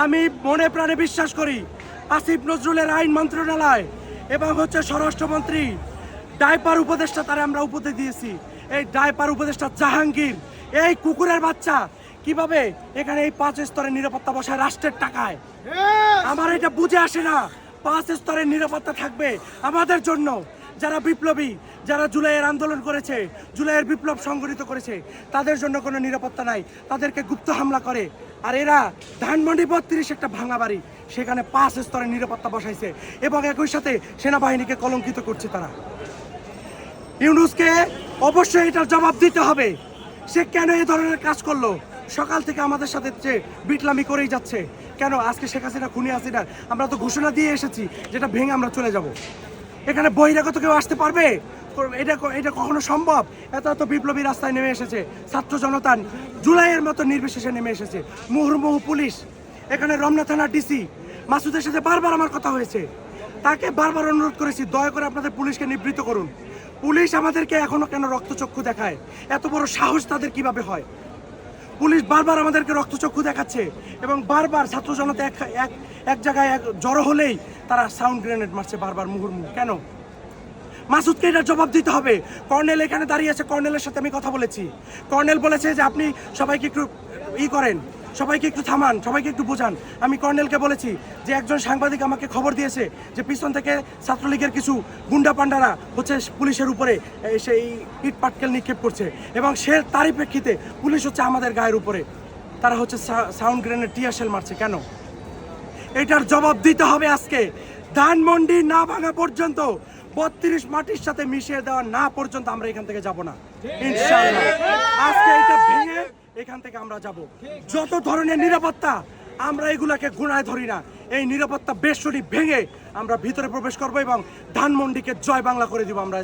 আমি মনে প্রাণে বিশ্বাস করি আসিফ নজরুলের আইন মন্ত্রণালয় এবং হচ্ছে স্বরাষ্ট্রমন্ত্রী ডাইপার উপদেষ্টা তারা আমরা উপদেশ দিয়েছি। এই ডাইপার উপদেষ্টা জাহাঙ্গীর এই কুকুরের বাচ্চা কীভাবে এখানে এই পাঁচ স্তরের নিরাপত্তা বসায় রাষ্ট্রের টাকায়? আমার এটা বুঝে আসে না। পাঁচ স্তরের নিরাপত্তা থাকবে আমাদের জন্য। যারা বিপ্লবী যারা জুলাইয়ের আন্দোলন করেছে, জুলাইয়ের বিপ্লব সংগঠিত করেছে, তাদের জন্য কোনো নিরাপত্তা নাই। তাদেরকে গুপ্ত হামলা করে। আর এরা ধানমন্ডি বত্রিশ একটা ভাঙা বাড়ি, সেখানে পাঁচ স্তরের নিরাপত্তা বসাইছে এবং একই সাথে সেনাবাহিনীকে কলঙ্কিত করছে তারা। ইউনুসকে অবশ্যই এটার জবাব দিতে হবে। সে কেন এই ধরনের কাজ করল? সকাল থেকে আমাদের সাথে যে বিটলামি করেই যাচ্ছে। কেন আজকে শেখ হাসিনা, খুনি হাসিনা, আমরা তো ঘোষণা দিয়ে এসেছি, যেটা ভেঙে আমরা চলে যাব। এখানে বহিরাগত কেউ আসতে পারবে? এটা এটা কখনো সম্ভব? এত এত বিপ্লবী রাস্তায় নেমে এসেছে। ছাত্র জনতা জুলাইয়ের মতো নির্বিশেষে নেমে এসেছে। মুহুর্মুহু পুলিশ, এখানে রমনা থানার ডিসি মাসুদের সাথে বারবার আমার কথা হয়েছে। তাকে বারবার অনুরোধ করেছি, দয়া করে আপনাদের পুলিশকে নিবৃত্ত করুন। পুলিশ আমাদেরকে এখনও কেন রক্তচক্ষু দেখায়? এত বড় সাহস তাদের কীভাবে হয়? পুলিশ বারবার আমাদেরকে রক্তচক্ষু দেখাচ্ছে এবং বারবার ছাত্র জনতা এক এক এক জায়গায় এক জড়ো হলেই তারা সাউন্ড গ্রেনেড মারছে বারবার মুহুর্মুহ। কেন? মাসুদকে এটার জবাব দিতে হবে। কর্নেল এখানে দাঁড়িয়ে আছে। কর্নেলের সাথে আমি কথা বলেছি। কর্নেল বলেছে যে আপনি সবাইকে একটু ই করেন। সবাইকে একটু থামান, সবাইকে একটু বোঝান। আমি কর্নেলকে বলেছি যে একজন সাংবাদিক আমাকে খবর দিয়েছে যে পিছন থেকে ছাত্রলীগের কিছু গুন্ডা পান্ডারা হচ্ছে পুলিশের উপরে সেই ইট পাটকেল নিক্ষেপ করছে। এবং সে তারই প্রেক্ষিতে পুলিশ হচ্ছে আমাদের গায়ের উপরে। তারা হচ্ছে সাউন্ড গ্রেনেড টিয়াশেল মারছে, কেন? এটার জবাব দিতে হবে আজকে। ধানমন্ডি না ভাঙা পর্যন্ত বত্রিশ মাটির সাথে মিশিয়ে দেওয়া না পর্যন্ত আমরা এখান থেকে যাব না। ইনশাআল্লাহ। আজকে এটা ভেঙে এখান থেকে আমরা যাব। যত ধরনের নিরাপত্তা, আমরা এগুলাকে গুণায় ধরি না। এই নিরাপত্তা বেশরি ভেঙে আমরা ভিতরে প্রবেশ করব এবং ধানমন্ডিকে জয় বাংলা করে দিব আমরা